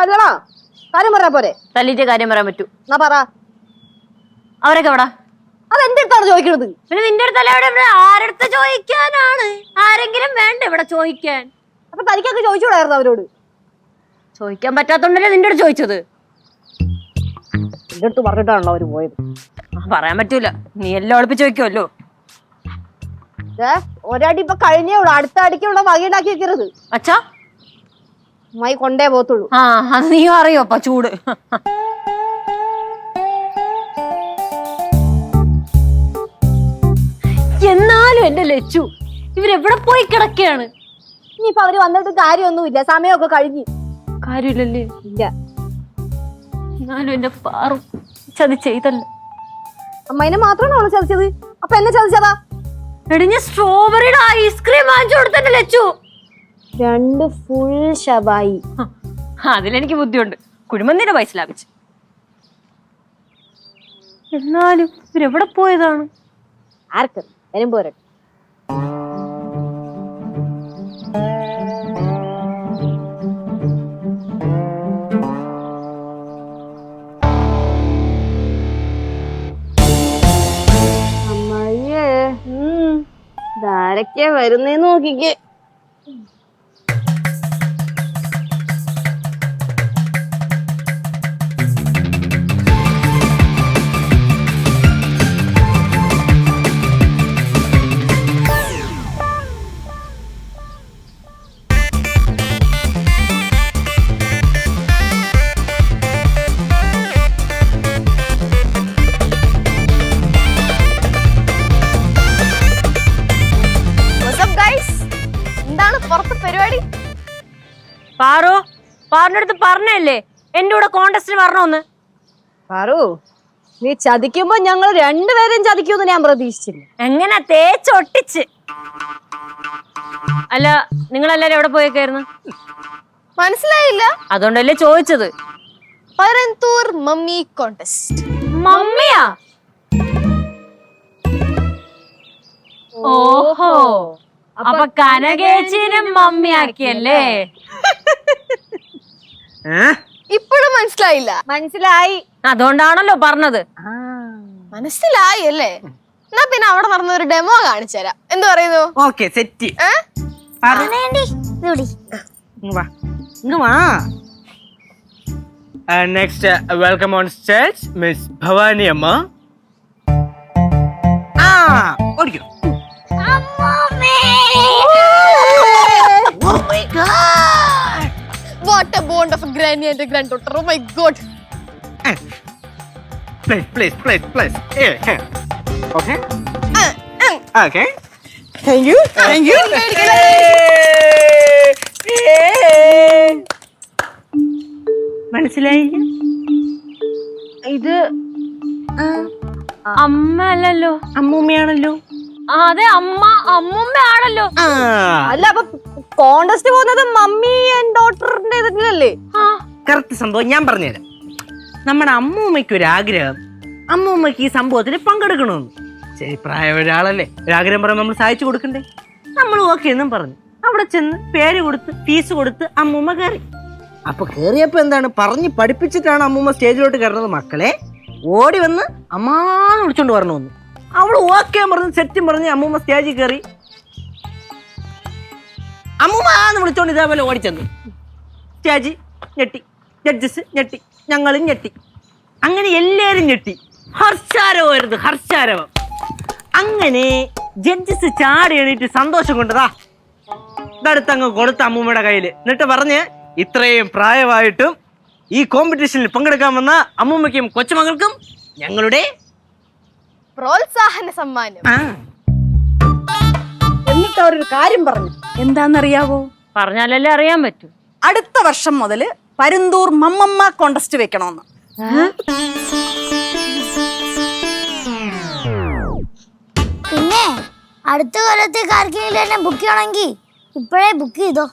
തല്ലണോ കാര്യം പറയാ പോരെ. തല്ലിട്ട് കാര്യം പറയാൻ പറ്റൂ. എന്നാ പറ. അവരൊക്കെ എവിടാ? അത് എന്റെ അടുത്താണ് ചോദിക്കണത്? പിന്നെ നിന്റെ അടുത്തല്ല ഇവിടെ ഇവിടെ ആരടുത്ത് ചോദിക്കാനാണ്? ആരെങ്കിലും വേണ്ട ഇവിടെ ചോദിക്കാൻ? അപ്പൊ തനിക്കൊക്കെ ചോദിച്ചുകൂടായിരുന്നു അവരോട്? ചോദിക്കാൻ പറ്റാത്തോണ്ടല്ലേ നിന്റെ അടുത്ത് ചോദിച്ചത്? എന്റെ അടുത്ത് പറഞ്ഞിട്ടാണല്ലോ അവർ പോയത്. പറയാൻ പറ്റൂല. നീ എല്ലാം ഒളിപ്പിച്ച് വെക്കുമല്ലോ ഒരടി ഇപ്പൊ കഴിഞ്ഞേ ഉള്ളൂ. അടുത്ത അടിക്കുള്ള വകയുണ്ടാക്കി വെക്കരുത്. അച്ഛാ അമ്മായി കൊണ്ടേ പോത്തുള്ളൂ ആ അത് നീയും അറിയോ അപ്പ ചൂട്. എന്നാലും എന്റെ ലച്ചു ഇവരെവിടെ പോയി കിടക്കുകയാണ് ഇനിയിപ്പൊ അവർ വന്നിട്ട് കാര്യമൊന്നുമില്ല സമയമൊക്കെ കഴിഞ്ഞു. കാര്യമില്ലല്ലേ? ഇല്ല. എന്നാലും എന്റെ പാറും ചതി ചെയ്തല്ല. അമ്മേനെ അവളെ ചതിച്ചത്? അപ്പൊ എന്നെ ചതിച്ചതാ? എടി ഞാൻ സ്ട്രോബെറിയുടെ ഐസ്ക്രീം വാങ്ങിച്ചു കൊടുത്തന്നെ ലച്ചു. രണ്ട് ഫുൾ ഹ, അതിലെനിക്ക് ബുദ്ധിയുണ്ട്. കുഴിമന്തിന്റെ പൈസ ലാഭിച്ചു. എന്നാലും ഇവരെവിടെ പോയതാണ്? ആർക്ക്? വരും പോരട്ടെ. ധാരക്കാ വരുന്നേന്ന് നോക്കിക്കേ. പുറത്ത് പരിപാടി? പാറു പാറിന്റെ അടുത്ത് പറഞ്ഞല്ലേ? എന്റെ കൂടെ കോണ്ടസ്റ്റിന് വരണമെന്ന്. പാറു നീ ചതിക്കുമ്പോ ഞങ്ങൾ രണ്ടുപേരെയും ചതിക്കുമെന്ന് ഞാൻ പ്രതീക്ഷിച്ചില്ല. എങ്ങനെ തേച്ചൊട്ടിച്ച് അല്ല നിങ്ങളെല്ലാരും എവിടെ പോയേക്കായിരുന്നു? മനസ്സിലായില്ല. അതുകൊണ്ടല്ലേ ചോദിച്ചത്. പരന്തൂർ മമ്മി കോണ്ടസ്റ്റ് മമ്മിയാ? ഓഹോ. അപ്പൊ കനകേച്ചിനും മമ്മിയാക്കിയല്ലേ? ഇപ്പോഴും മനസ്സിലായില്ല. മനസ്സിലായി. അതുകൊണ്ടാണല്ലോ പറഞ്ഞത്. മനസ്സിലായി അല്ലേ? എന്നാ പിന്നെ അവിടെ നടന്ന ഒരു ഡെമോ കാണിച്ചു തരാം. എന്ത് പറയുന്നു? Okay set. ഏ? വാ. ഇങ്ങ് വാ. Next welcome on stage miss Bhavani Amma ആ ഓടിക്കോ. ബോണ്ട് എന്റെ granddaughter oh my god please please please please okay okay thank you thank you മനസ്സിലായി? ഇത് അമ്മ അല്ലല്ലോ അമ്മൂമ്മയാണല്ലോ. അതെ അമ്മ അമ്മൂമ്മയാണല്ലോ. ആണല്ലോ അല്ല അപ്പൊ കോണ്ടസ്റ്റ് പോകുന്നത് മമ്മി ആൻഡ് ഡോട്ടറിന്റെ ഇതിലല്ലേ? കറക്റ്റ് സംഭവം ഞാൻ പറഞ്ഞുതരാം. നമ്മുടെ അമ്മൂമ്മയ്ക്ക് ഒരു ആഗ്രഹം അമ്മൂമ്മയ്ക്ക് ഈ സംഭവത്തിൽ പങ്കെടുക്കണമെന്ന്. ശരി പ്രായം ഒരാളല്ലേ. ഒരാഗ്രഹം പറയുമ്പോൾ നമ്മൾ സഹായിച്ചു കൊടുക്കണ്ടേ? നമ്മൾ ഓക്കെ എന്നും പറഞ്ഞു. അവിടെ ചെന്ന് പേര് കൊടുത്ത് ഫീസ് കൊടുത്ത് അമ്മൂമ്മ കയറി. അപ്പൊ കയറിയപ്പോ എന്താണ്? പറഞ്ഞ് പഠിപ്പിച്ചിട്ടാണ് അമ്മൂമ്മ സ്റ്റേജിലോട്ട് കയറുന്നത് മക്കളെ. ഓടി വന്ന് അമ്മാന്ന് വിളിച്ചോണ്ട് പറഞ്ഞു വന്നു അവൾ ഓക്കെ പറഞ്ഞ് സെറ്റും പറഞ്ഞ് അമ്മൂമ്മ സ്റ്റേജിൽ കയറി. അമ്മൂമ്മന്ന് വിളിച്ചോണ്ട് ഇതേപോലെ ഓടിച്ചെന്നു. സ്റ്റേജ് ഞെട്ടി. ജഡ്ജസ് ഞെട്ടി ഞങ്ങളും ഞെട്ടി. അങ്ങനെ എല്ലാവരും ഞെട്ടി. ഹർഷാരവമായിരുന്നു ഹർഷാരവം. അങ്ങനെ ജഡ്ജസ് ചാടി എണീറ്റ് സന്തോഷം കൊണ്ടതാ. ഇതടുത്തങ്ങ് കൊടുത്ത അമ്മൂമ്മയുടെ കയ്യിൽ എന്നിട്ട് പറഞ്ഞ് ഇത്രയും പ്രായമായിട്ടും ഈ കോമ്പറ്റീഷനിൽ പങ്കെടുക്കാൻ വന്ന അമ്മൂമ്മയ്ക്കും കൊച്ചുമകൾക്കും ഞങ്ങളുടെ പ്രോത്സാഹന സമ്മാനം. എന്നിട്ട് അവരൊരു കാര്യം പറഞ്ഞു. എന്താണെന്നറിയാവോ പറഞ്ഞാലല്ലേ അറിയാൻ പറ്റൂ. അടുത്ത വർഷം മുതൽ പരുന്തൂർ മമ്മമ്മ കോണ്ടസ്റ്റ് വെക്കണമെന്ന്. പിന്നെ അടുത്ത കൊല്ലത്തേക്ക് ആർക്കെങ്കിലും എന്നെ ബുക്ക് ചെയ്യണമെങ്കിൽ ഇപ്പോഴേ ബുക്ക് ചെയ്തോ.